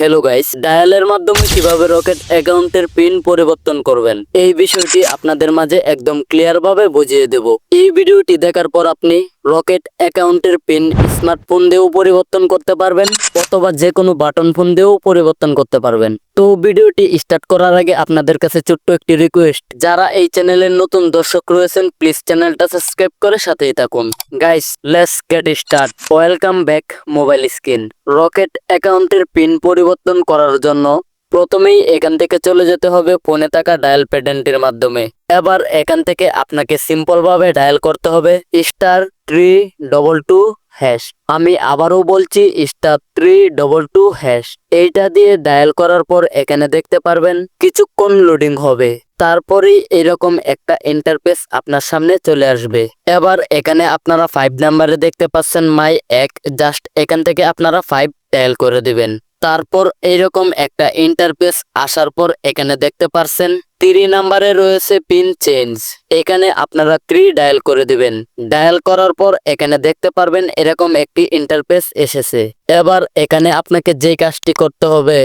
Hello guys, ডায়ালের মাধ্যমে কীভাবে rocket অ্যাকাউন্টের পিন পরিবর্তন করবেন? এই বিষয়টি আপনাদের মাঝে একদম ক্লিয়ার ভাবে বুঝিয়ে দেব। এই ভিডিওটি দেখার পর আপনি রকেট অ্যাকাউন্টের পিন স্মার্টফোন দিয়েও পরিবর্তন করতে পারবেন অথবা যে কোনো বাটন ফোন দিয়েও পরিবর্তন করতে পারবেন। তো ভিডিওটি স্টার্ট করার আগে আপনাদের কাছে ছোট্ট একটি রিকোয়েস্ট যারা এই চ্যানেলের নতুন দর্শক রয়েছেন প্লিজ চ্যানেলটা সাবস্ক্রাইব করে সাথেই থাকুন। Guys let's get start welcome back mobile screen Rocket অ্যাকাউন্টের পিন পরিবর্তন করার জন্য প্রথমেই এখান থেকে চলে যেতে হবে ফোনে থাকা ডায়াল প্যাডেন্টের মাধ্যমে। এবার এখান থেকে আপনাকে সিম্পল ভাবে ডায়াল করতে হবে star three double two hash আমি আবারও বলছি star three double two hash এইটা দিয়ে ডায়াল করার পর এখানে দেখতে পারবেন কিছুক্ষণ লোডিং হবে। তারপরেই এরকম একটা ইন্টারফেস আপনার সামনে চলে আসবে। এবার এখানে আপনারা ফাইভ নাম্বারে দেখতে পাচ্ছেন মাই এক। জাস্ট এখান থেকে আপনারা ফাইভ ডায়াল করে দিবেন। তারপর এইরকম একটা ইন্টারফেস আসার পর এখানে দেখতে পারছেন থ্রি নাম্বারে রয়েছে পিন চেঞ্জ এখানে আপনারা থ্রি ডায়াল করে দিবেন। ডায়াল করার পর এখানে দেখতে পারবেন এরকম একটি ইন্টারফেস এসেছে। এবার এখানে আপনাকে যে কাজটি করতে হবে,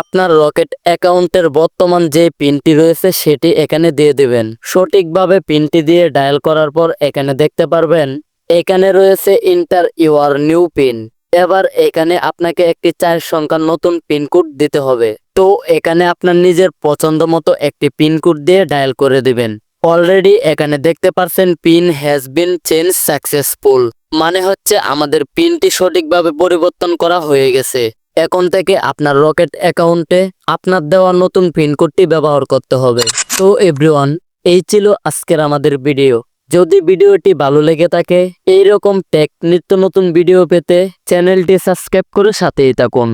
আপনার রকেট অ্যাকাউন্টের বর্তমান যে পিনটি রয়েছে সেটি এখানে দিয়ে দিবেন। সঠিকভাবে পিনটি দিয়ে ডায়াল করার পর এখানে দেখতে পারবেন, এখানে রয়েছে ইন্টার ইউর নিউ পিন এবার এখানে আপনাকে একটি চার সংখ্যার নতুন পিনকোড দিতে হবে। তো এখানে আপনার নিজের পছন্দ মতো একটি পিনকোড দিয়ে ডায়াল করে দিবেন। অলরেডি এখানে দেখতে পারছেন PIN has been change successful মানে হচ্ছে আমাদের পিনটি সঠিকভাবে পরিবর্তন করা হয়ে গেছে। এখন থেকে আপনার রকেট অ্যাকাউন্টে আপনার দেওয়া নতুন পিনকোডটি ব্যবহার করতে হবে। তো এভরিওয়ান এই ছিল আজকের আমাদের ভিডিও যদি ভিডিওটি ভালো লেগে থাকে, এইরকম টেক নিত্য নতুন ভিডিও পেতে চ্যানেলটি সাবস্ক্রাইব করে সাথেই থাকুন।